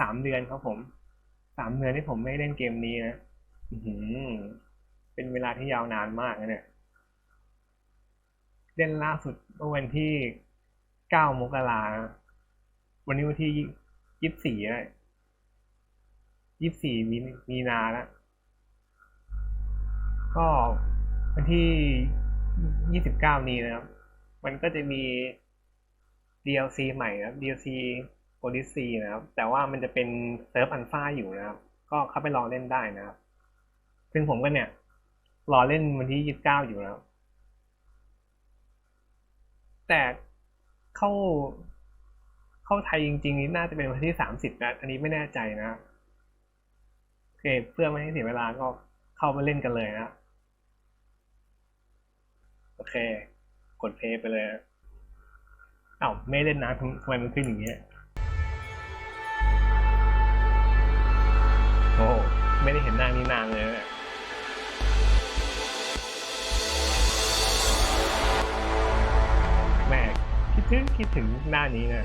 สามเดือนครับผมสามเดือนที่ผมไม่เล่นเกมนี้นะอืเป็นเวลาที่ยาวนานมากนะเนี่ยเล่นล่าสุดเมื่อวันที่เก้ามกรานะวันนี้วันที่ยี่สิบสี่นะยี่สิบสี่มีมีนาแล้วก็วันที่ยี่สิบเก้านี้นะครับ มันก็จะมี DLC ใหม่นะค รับ DLC Odyssey นะครับ แต่ว่ามันจะเป็นเซิร์ฟอันฟ้าอยู่นะครับ ก็เข้าไปลองเล่นได้นะครับ ซึ่งผมก็เนี่ย รอเล่นวันที่ยี่สิบเก้าอยู่แล้วแต่เข้าเข้าไทยจริงๆนี่น่าจะเป็นวันที่สามสิบนะ อันนี้ไม่แน่ใจนะโอเคเพื่อไม่ให้เสียเวลาก็เข้ามาเล่นกันเลยนะโอเค กดเพย์ไปเลยนะเอ้าไม่เล่นนะทำทำไมมันขึ้นอย่างเงี้ย ไม่ได้เห็นหน้านี้นานเลยนะแม่คิดถึงคิดถึงหน้านี้นะ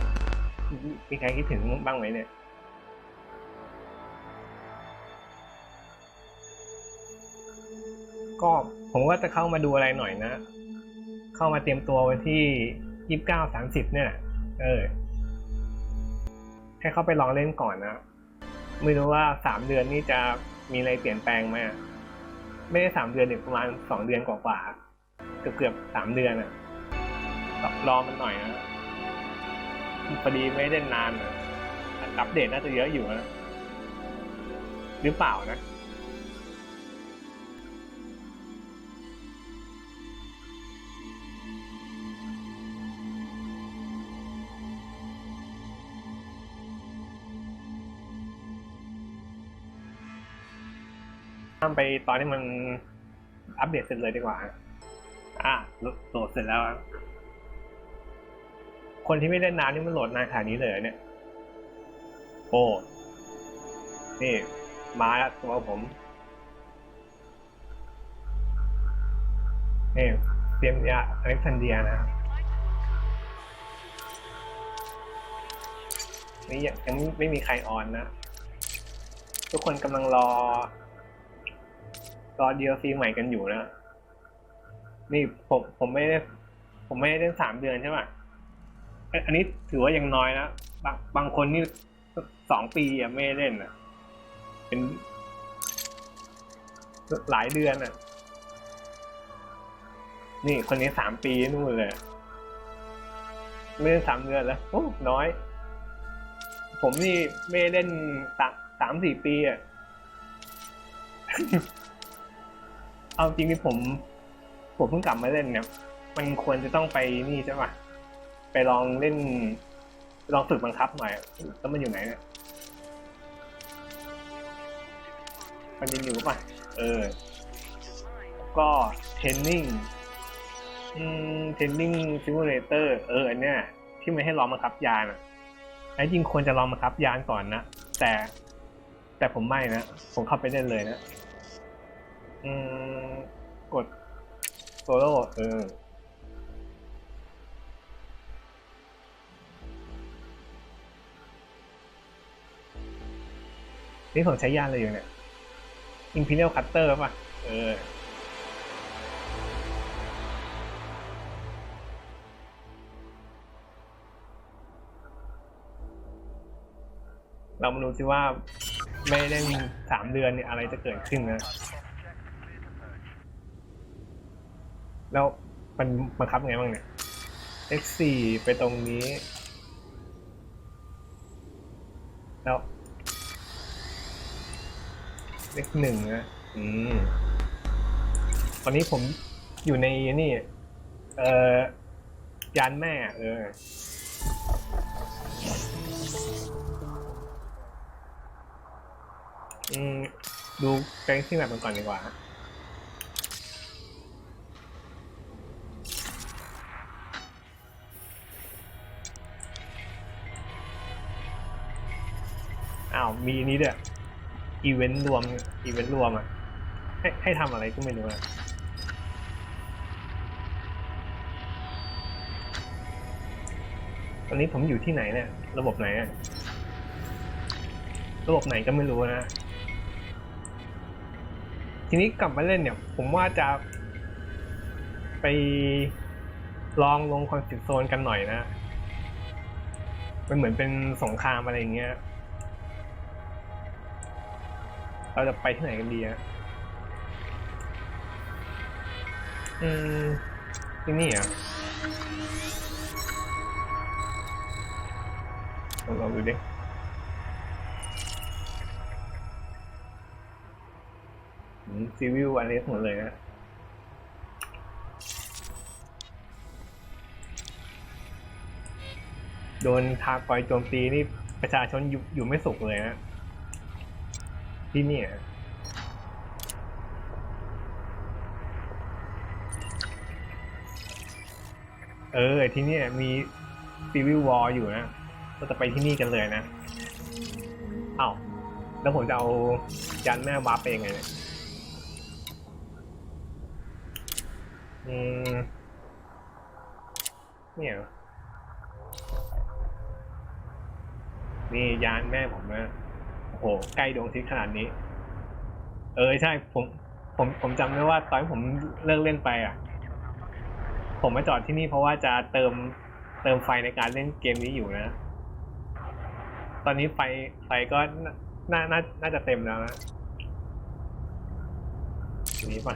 มีใครคิดถึงบ้างไหมเนี่ยก็ผมว่าจะเข้ามาดูอะไรหน่อยนะ เข้ามาเตรียมตัววันที่ยี่สิบเก้าสามสิบเนี่ย เออ ให้เข้าไปลองเล่นก่อนนะ ไม่รู้ว่าสามเดือนนี่จะมีอะไรเปลี่ยนแปลงไหมไม่ได้สามเดือนเดี๋ยวประมาณสองเดือนกว่าๆเกือบเกือบสามเดือนอะรอมันหน่อยนะพอดีไม่ได้นานอะอัปเดตน่าจะเยอะอยู่นะหรือเปล่านะ ข้ามไปตอนที่มันอัปเดตเสร็จเลยดีกว่า อะโหลดเสร็จแล้ว คนที่ไม่เล่นนานนี่มันโหลดนานขนาดนี้เลยเนี่ย โอ้ นี่ มาแล้วตัวผมนี่เตรียมยาอเล็กซานเดียนะนี่ยังไม่ไม่มีใครออนนะ ทุกคนกำลังรอ รอ DLC ใหม่กันอยู่นะ นี่ผมผมไม่ได้ผมไม่ได้เล่นสามเดือนใช่ป่ะเอ้ยอันนี้ถือว่ายังน้อยนะบางบางคนนี่สองปีอะไม่เล่นอะเป็นหลายเดือนอะนี่คนนี้สามปีนู่นเลยไม่ได้สามเดือนแล้วโอ้น้อย ผมนี่ไม่เล่นสามสามสี่ปีอะ เอาจริงที่ผม ผมเพิ่งกลับมาเล่นเนี่ย มันควรจะต้องไปนี่ใช่ปะไปลองเล่น ลองฝึกบังคับหน่อยแล้วมันอยู่ไหนเนี่ยมันยังอยู่ป่ะ เออ ก็เทรนนิ่งอืมเทรนนิ่งซิมูเลเตอร์ เออเนี้ยที่มันให้ลองบังคับยานอะไอ้จริงควรจะลองบังคับยานก่อนนะ แต่แต่ผมไม่นะ ผมเข้าไปเล่นเลยนะ อืม กดโซโล่เออนี่ผมใช้ยานอะไรอยู่เนี่ย Imperial Cutter ป่ะ เออ เรามาดูสิว่าไม่ได้สามเดือนเนี่ยอะไรจะเกิดขึ้นนะ แล้วมันบังคับไงบ้างเนี่ย X4 ไปตรงนี้ แล้วเลขหนึ่งนะอืมตอนนี้ผมอยู่ในนี่ เอ่อยานแม่เอออืมดูแกงที่แบบมันก่อนดีกว่า อ้าวมีอันนี้ด้วยอีเวนต์รวมอีเวนต์รวมอะให้ให้ทำอะไรก็ไม่รู้อะตอนนี้ผมอยู่ที่ไหนเนี่ย ระบบไหนอะระบบไหนก็ไม่รู้นะ ทีนี้กลับมาเล่นเนี่ย ผมว่าจะ ไปลองลงคอนฟ lict โซนกันหน่อยนะ มันเหมือนเป็นสงครามอะไรอย่างเงี้ย เราจะไปที่ไหนกันดีอะอืมที่นี่อะลองลองดูดิซีวิวอันนี้หมดเลยนะโดนทากอยโจมตีนี่ประชาชนอยู่อยู่ไม่สุขเลยนะ ที่เนี่ย เออที่เนี่ยมีซีวิววอลอยู่นะ ก็จะไปที่นี่กันเลยนะ เอ้า แล้วผมจะเอายันแม่วาร์ปไปยังไงเนี่ย อืม เนี่ยนี่ยานแม่ผมนะ โอ้โหใกล้ดวงอาทิตย์ขนาดนี้ เออใช่ผม ผมผมจำได้ว่าตอนที่ผมเลิกเล่นไปอะ ผมมาจอดที่นี่เพราะว่าจะเติมเติมไฟในการเล่นเกมนี้อยู่นะ ตอนนี้ไฟไฟก็น่าน่าน่าจะเต็มแล้วนะทีนี้ป่ะ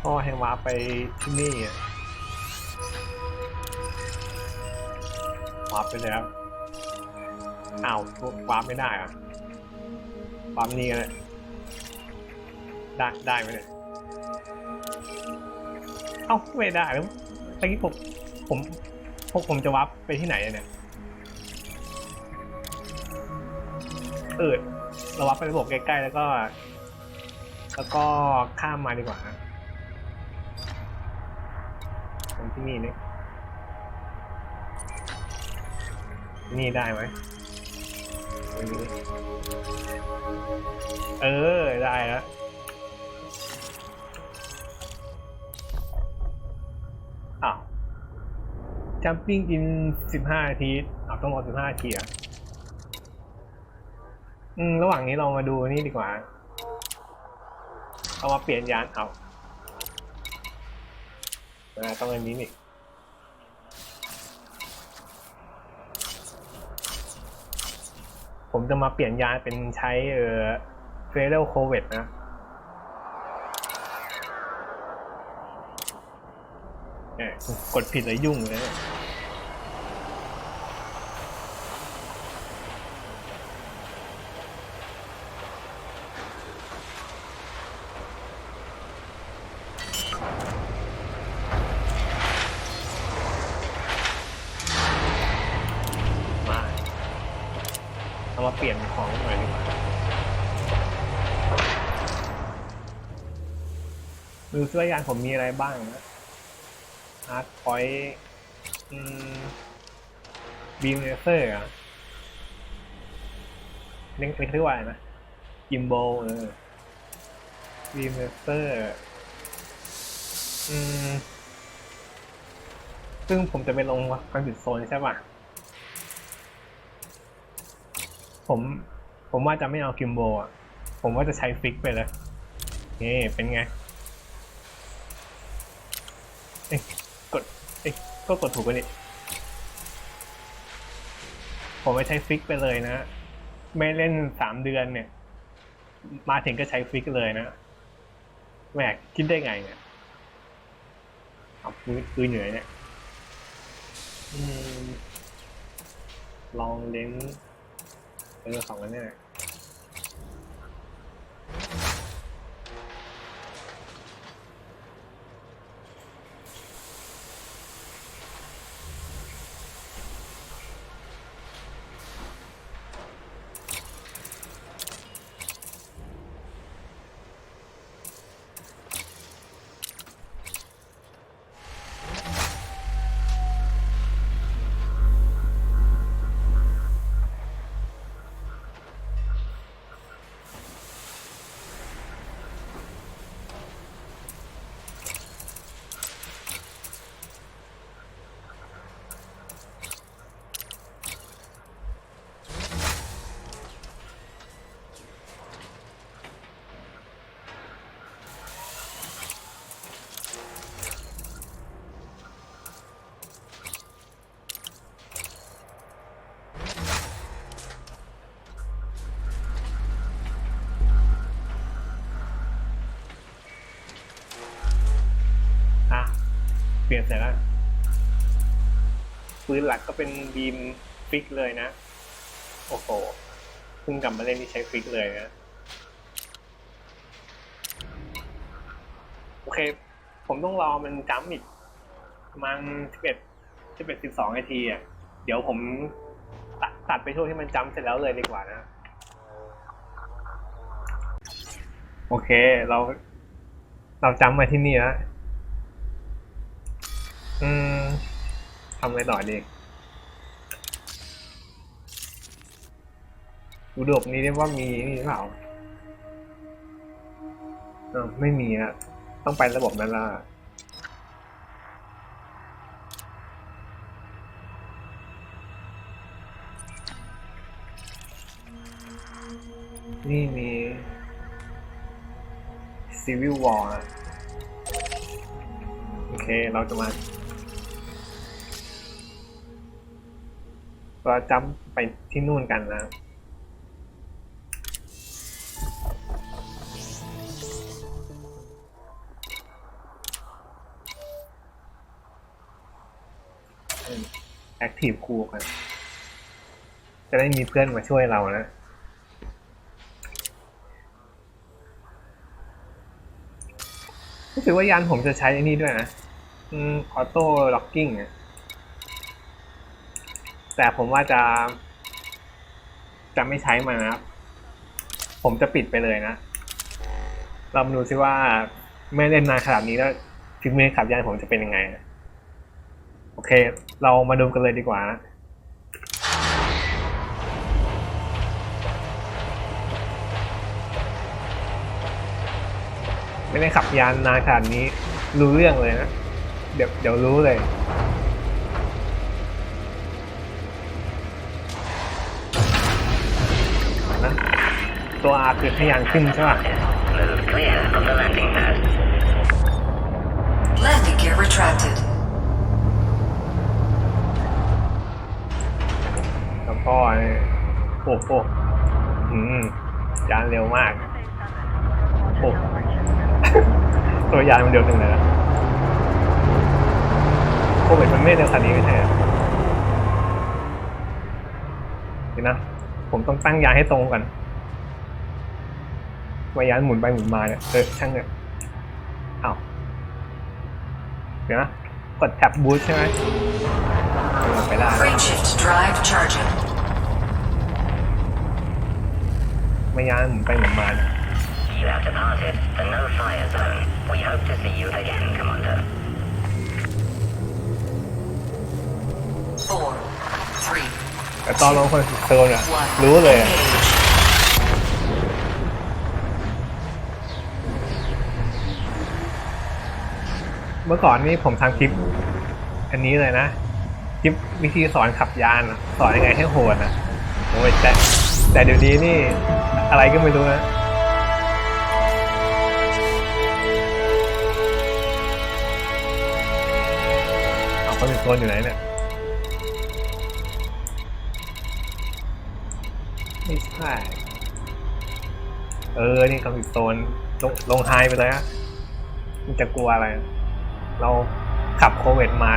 พ่อแหงวาไปที่นี่อะ วาร์ปไปแล้วอ้าววาร์ปไม่ได้อะวาร์ปนี่กันเลยได้ได้ไหมเนี่ยเอ้าไม่ได้แล้วตะกี้ผมผมพวกผมจะวาร์ปไปที่ไหนเนี่ยเออเราวาร์ปไประบบใกล้ๆแล้วก็ แล้วก็ข้ามมาดีกว่านะตรงที่นี่นี่ นี่ได้ไหมเออ ได้แล้วอ้าว jumping in สิบห้าทีอ้าวต้องรอสิบห้าทีอะอืม ระหว่างนี้เรามาดูนี่ดีกว่า เอามาเปลี่ยนยานเอาอ่าต้องอันนี้นี่ ผมจะมาเปลี่ยนยานเป็นใช้เออเฟเดลโคเวตนะเนี่ยกดผิดเลยยุ่งเลย เอามาเปลี่ยนของหน่อยดีกว่าดูซิว่ายานผมมีอะไรบ้างนะอาร์ตพอยต์บีมเลเซอร์อะเรียกเรียกว่าอะไรนะกิมโบเออบีมเลเซอร์อืมซึ่งผมจะไปลงคอนฟิกโซนใช่ป่ะ ผม ผมว่าจะไม่เอากิมโบอะ ผมว่าจะใช้ฟิกไปเลยนี่เป็นไงเอ๊ะกดเอ๊ะก็กดถูกไปนี่ผมไม่ใช้ฟิกไปเลยนะ ไม่เล่นสามเดือนเนี่ย มาถึงก็ใช้ฟิกเลยนะแหมคิดได้ไงเนี่ยเอาคือคือเหนื่อยเนี่ยอืมลองเล้น เออสองอันเนี่ย เสร็จแล้วปืนหลักก็เป็นบีมฟิกเลยนะ โอ้โหเพิ่งกลับมาเล่นที่ใช้ฟิกเลยนะ โอเค ผมต้องรอมันจ้ำอีกมาณสิบเอ็ดสิบเอ็ดสิบสองนาทีอะ เดี๋ยวผมตัดตัดไปช่วงที่มันจ้ำเสร็จแล้วเลยดีกว่านะ โอเค เรา เราจำมาที่นี่แล้ว อืมทำไงต่อดีดูดบนี้ได้ว่ามีนี่หรือเปล่าเออไม่มีอะต้องไประบบนั้นละนี่มี Civil War อะโอเค เราจะมา ก็จำไปที่นู่นกันนะแอคทีฟคูกัน จะได้มีเพื่อนมาช่วยเรานะรู้สึกว่ายานผมจะใช้ไอ้นี่ด้วยนะอออโต้ล็อกกิ้งอะ แต่ผมว่าจะ จะไม่ใช้มันนะครับ ผมจะปิดไปเลยนะ เรามาดูซิว่าไม่เล่นนานขนาดนี้แล้วถึงมือขับยานผมจะเป็นยังไงนะโอเค เรามาดูกันเลยดีกว่านะไม่ได้ขับยานนานขนาดนี้รู้เรื่องเลยนะ เดี๋ยวเดี๋ยวรู้เลย ตัว R คือทะยานขึ้นใช่ป่ะ Move clear of the landing pad. Landing gear retracted. แล้วก็โอ้โหอืมยานเร็วมาก โอ้ ตัวยานมันเร็วจังเลยนะโควิดมันไม่เร็วขนาดนี้ไม่ใช่เหรอเดี๋ยวนะ ผมต้องตั้งยานให้ตรงกัน ว่ายานหมุนไปหมุนมาเนี่ยเออช่างเนี่ยอ้าวเดี๋ยวนะกดแท็บบูทใช่ไหมเออไปได้ Frameshift drive charging. ไม่ยานหมุนไปหมุนมาเนี่ย You have departed the no-fire zone. We hope to see you again, Commander. Four, three, แต่ตอนลงคอนโซลเนี่ย one. รู้เลยอะ Engage. เมื่อก่อนนี่ผมทำคลิป อันนี้เลยนะ คลิปวิธีสอนขับยานสอนยังไงให้โหดนะโอ้ยแต่แต่เดี๋ยวนี้นี่อะไรก็ไม่รู้นะเอาคอนโซลอยู่ไหนเนี่ยไม่ใช่เออ นี่คอนโซลลงลงไฮไปเลยอะมันจะกลัวอะไร เราขับโควิดมา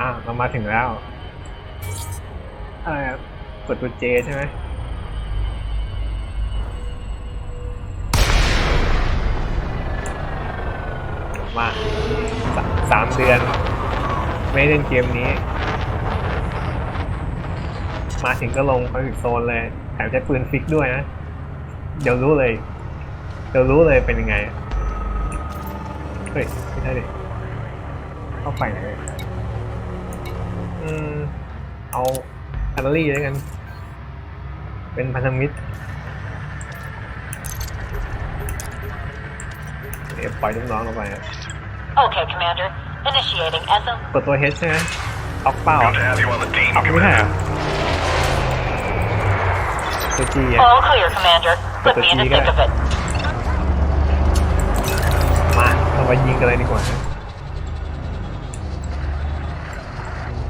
อะเรามาถึงแล้วอะไรกดตัวเจใช่ไหมมาสาสามเดือน ไม่เล่นเกมนี้ มาถึงก็ลงคอนฟิกโซนเลยแถมใช้ปืนฟิกด้วยนะ เดี๋ยวรู้เลย เดี๋ยวรู้เลยเป็นยังไง เฮ้ย ไม่ใช่ดิเข้าไปไหนเนี่ยอืม เอาแคลอรี่แล้วกัน เป็นพันธมิตรเดี๋ยวปล่อยลูกน้องลงไปครับ Okay, Commander. Initiating SM. กดตัว H ใช่ไหมออกเป้า Good to have you on the team, ออกไม่ใช่เหรอ Commander. ตัว G อะ All clear, Commander. Put me in the thick of it. มาเรามายิงกันเลยดีกว่า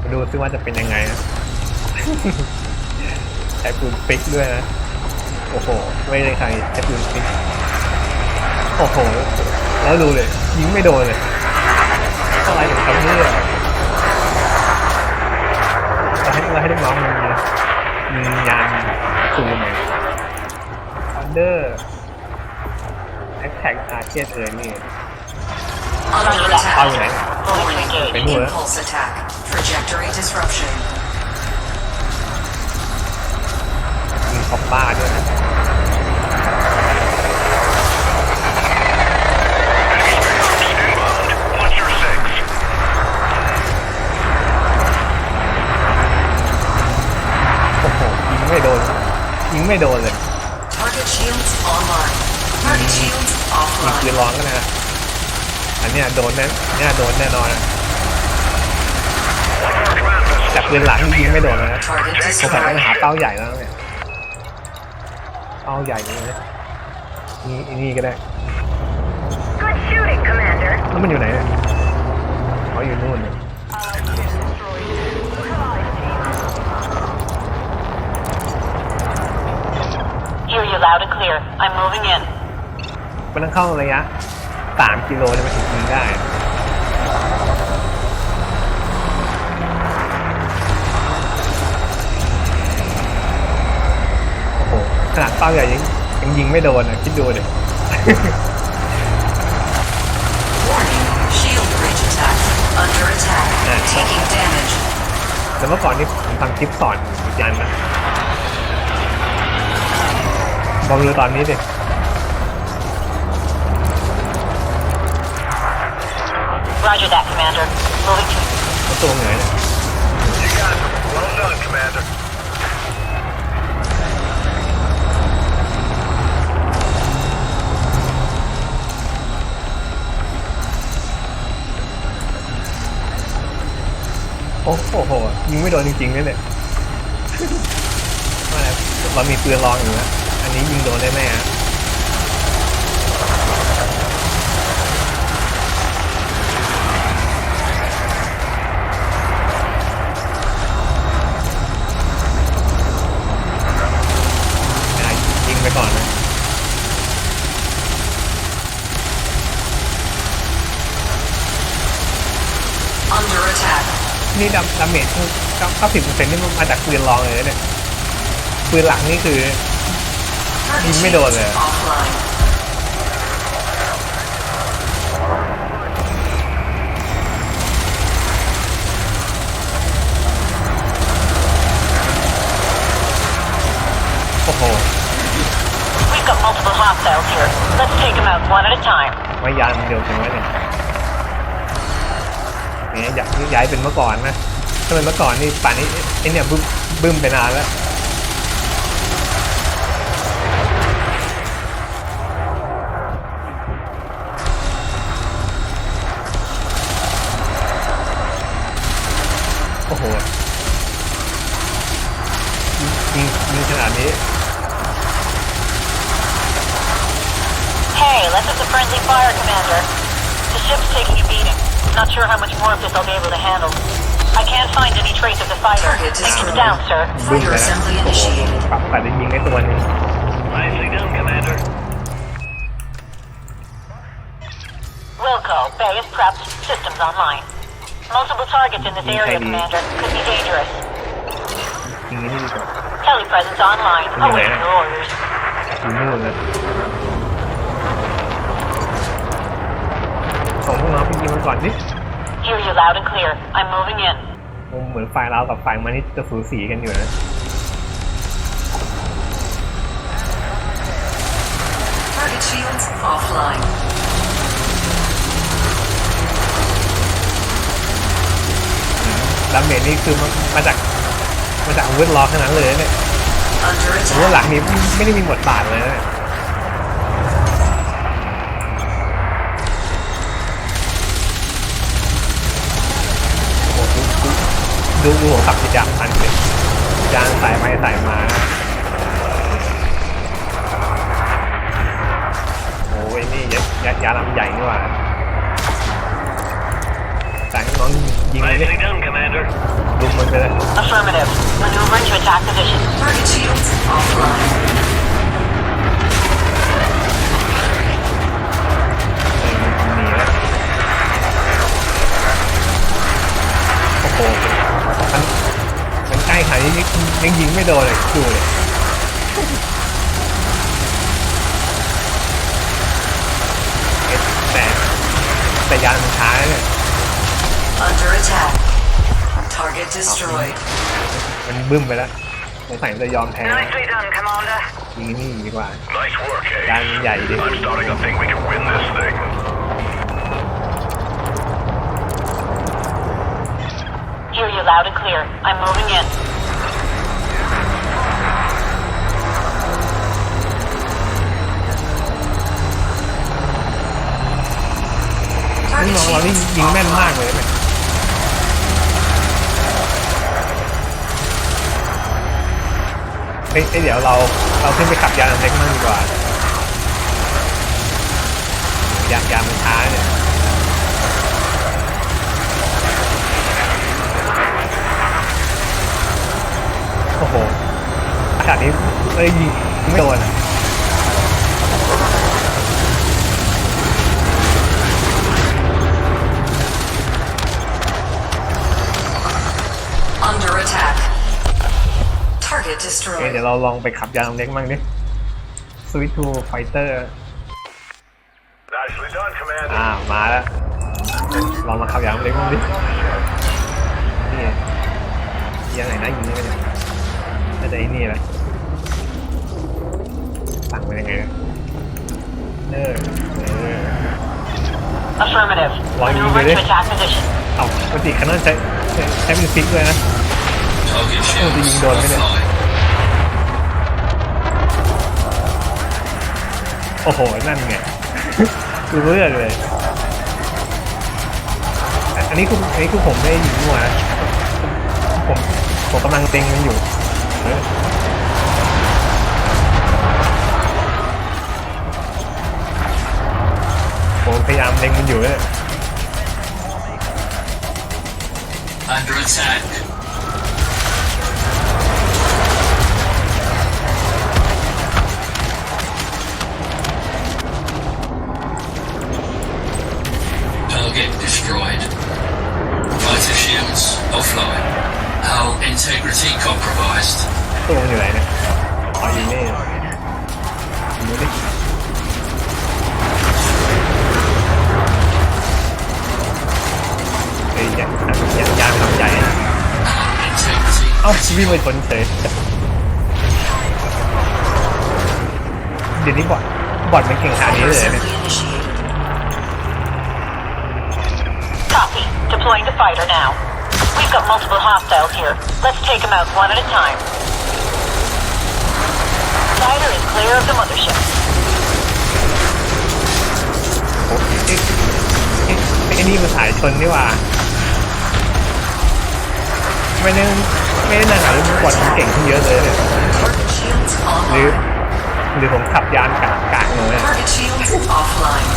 มาดูซิว่าจะเป็นยังไงนะ ใช้ปืนฟิกด้วยนะ โอ้โห ไม่ได้ใครใช้ปืนฟิก โอ้โห แล้วดูเลย ยิงไม่โดนเลยอะไรของเขาเนี่ยเราให้เราให้ลูกน้องมันมีมียา นปืนไหนอันเดอร์แอคแท็กอาเชียเออนี่ Under เอาอยู่ไหน attack. Warning. Bên mua á. Impulse attack. Trajectory disruption. มีคอปบ้าด้วยนะ What's your six? โอ้โหยิงไม่โดน ยิงไม่โดนเลย Target shields online. Target shields มีปืน offline. ร้อนก็นะอันเนี้ยโดนแน่เนี่ยโดนแน่นอนนะจากปืนหลังยิงไม่โดนนะ Target สงสัยต้อง destroyed. หาเป้าใหญ่แล้วเนี่ย เป้าใหญ่เลยนะนี่ไอ้นี่ก็ได้ Good shooting, Commander. แล้วมันอยู่ไหนเนี่ยเขาอยู่นู่นเนี่ย you loud and clear. I'm moving in. มันต้องเข้าระยะสามกิโลจะมาถึงยิงได้ โอ้โห ขนาดเป้าใหญ่ยังยังยิงไม่โดนอะ คิดดูดิ Warning. Shield breach attack. Under attack. Yeah. Taking damage. แล้วเมื่อก่อนนี่ผมทำคลิปสอนอีกยันนะ ลองดูตอนนี้ดิ Roger that, Commander. Moving to มันตัวเหนื่อยเนี่ย You got it. Well done, Commander. โอ้โหยิงไม่โดนจริงๆเนี่ยเนี่ยว่าแล้วเรามีปืนรองอยู่นะ อันนี้ยิงโดนได้แน่ฮะอะยิงไปก่อนนะ Under attack. นี่ดำดาเมจเก้าสิบเปอร์เซ็นต์นี่มันมาจากปืนรองเลยนะเนี่ยปืนหลังนี่คือ Target Nhìn mới đồ shields rồi. offline. โอ้โห We've got multiple hostiles here. Let's take them out one at a time. ว่ายานมันเร็วจังวะเนี่ยเนี่ยอยากย้ายเป็นเมื่อก่อนนะถ้าเป็นเมื่อก่อนนี่ป่านนี้ไอเนี่ยบึ้มบึ้มไปนานแล้ว โอ้โห ยิงยิงขนาดนี้ Hey, let's have the friendly fire, Commander. The ship's taking a beating. Not sure how much more of this I'll be able to handle. I can't find any trace of the fighter. Target Take him destroyed. down, sir. บึ้มไป Fighter แล้ว assembly โอ้โห initiated. ปรับปัดจะยิงไอ้ตัวนี้ Nicely done, Commander. Wilco, Bay is prepped. Systems online. Multiple targets in this area, Okay. Commander. Could be dangerous. ยิงไอ้นี่ดีกว่า Heli presence online. Yeah. Awaiting your orders. อยู่นู่นเลยส่งพวกน้องไปยิงมันก่อนดิ Hear you loud and clear. I'm moving in. ผมเหมือนฝ่ายเรากับฝ่ายมันนี่จะสูสีกันอยู่นะ Target shields offline. ดาเมจนี่คือมันมาจากมาจากอาวุธล้อขนาดนั้นเลยเนี่ยอาวุธหลั attack. งนี้ไม่ได้มีบทบาทเลยนะเนี่ยดูดูดูหัวขับจิจามพันเลยจานสายไปสายมาโอ้ยนี่ยัดยัดยาลำใหญ่นี่หว่า สั่งน้องยิงเลยดิ Nicely done, Commander. ลุมมันไปเลย Affirmative. Maneuvering to attack position. Target shields offline. เออมันหนีแล้วโอ้โหมันมันใกล้ขนาดนี้ยังยังยิงไม่โดนเลยดูเลยเอ๊ะแต่แต่ยานมันช้าเนี่ย Under attack. Target destroyed. มันบึ้มไปแล้วสงสัยมันจะยอมแพ้ Nicely done, Commander. ยิงนี่ดีกว่า Nice work, ยาน Hayes. มันใหญ่ดิ I'm starting to think we can win this thing. Hear you loud and clear. I'm moving in. นี่ Target น้องเรานี่ shields ยิงแม่นมาก offline. เลยเนี่ย ฮ้ยเอ้ยเดี๋ยวเราเราขึ้นไปขับยานเล็กมั่งดีกว่ายานยานมันช้าเนี่ยโอ้โหอากาศนี้เอ้ยไม่โดนอะ เอ้ย destroyed. เดี๋ยวเราลองไปขับยานเล็กมั่งดิสวิตทูไฟเตอร์ Nicely done, Commander. อ่ามาแล้วลองมาขับยางเล็กมั้างดินี่ยังไงนะยิงไม่ได้น่าจะไอ้นี่แหละสั่งมันยังไงนะเออเออ Affirmative. Why you Maneuvering did to it? attack position. เอาปกติคันนั้นใช้ใช้ใช้เป็นฟิกด้วยนะ Target Oh, shields the indoor minute. offline. โโอ้โห นั่นไงดูเลือดเลย อันนี้คืออันนี้คือผมไม่ได้ยิงมั่วะผมผมกำลังเต็งมันอยู่ผมพยายามเล็งมันอยู่เลย Under attack. งไปชนเฉยเดี๋ยวนี้บอดบอดมันเก่งขนาดนี้เลยเนี่ย Assembly initiated. Copy. Deploying the fighter now. We've got multiple hostiles here. Let's take them out one at a time. Fighter is clear of the mothership. โอ้เอ๊ะเอ๊ะไอ้นี่มันสายชนนี่หว่า ไม่ได้ ไม่ได้นั่งหาเรื่องบอดมันเก่งขึ้นเยอะเลยเนี่ยหรือหรือผมขับยานกากกากหนูเนี่ย Target shields offline.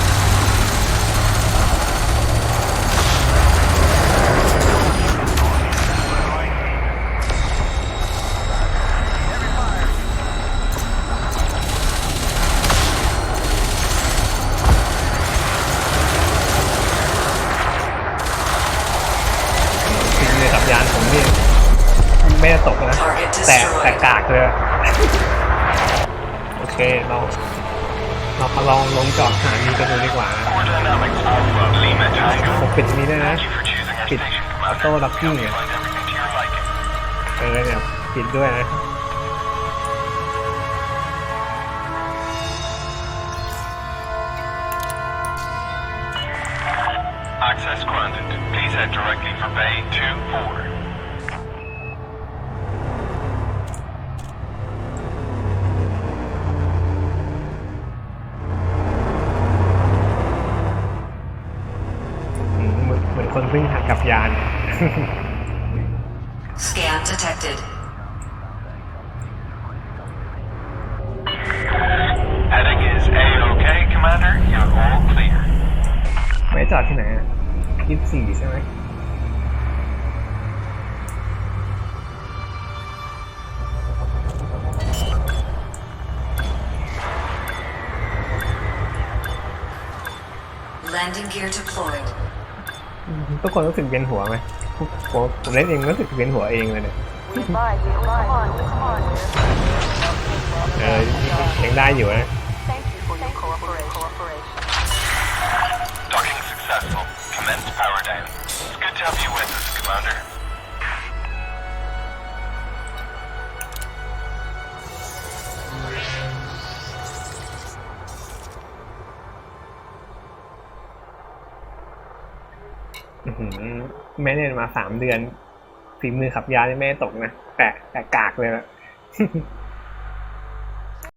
จริงเลยขับยานผมนี่ ไม่ได้ตกนะ แต่แต่กากเลยโอเคเราเรามาลองลงจอดหานี้กันดูดีกว่านะ Core dynamics Alpha Lima Tango. ผมปิดอันนี้ได้วยนะ Thank you for choosing our ปิด station, ออ Commander. โต้ล็อกกิ้ง You'll เนี่ย find everything to your liking. เออเนี่ยปิดด้วยนะ Access granted. Please head directly for Bay 2-4. Landing gear deployed. ทุกคนรู้สึกเวียนหัวไหมผมผมเล่นเองรู้สึกเวียนหัวเองเลยเนี่ย เออยังได้อยู่นะ Docking successful. Commence power down. It's good to have you with us, Commander. แม่เรียนมาสามเดือนฝีมือขับยานี่แม่ตกนะแต่แต่กากเลยนะ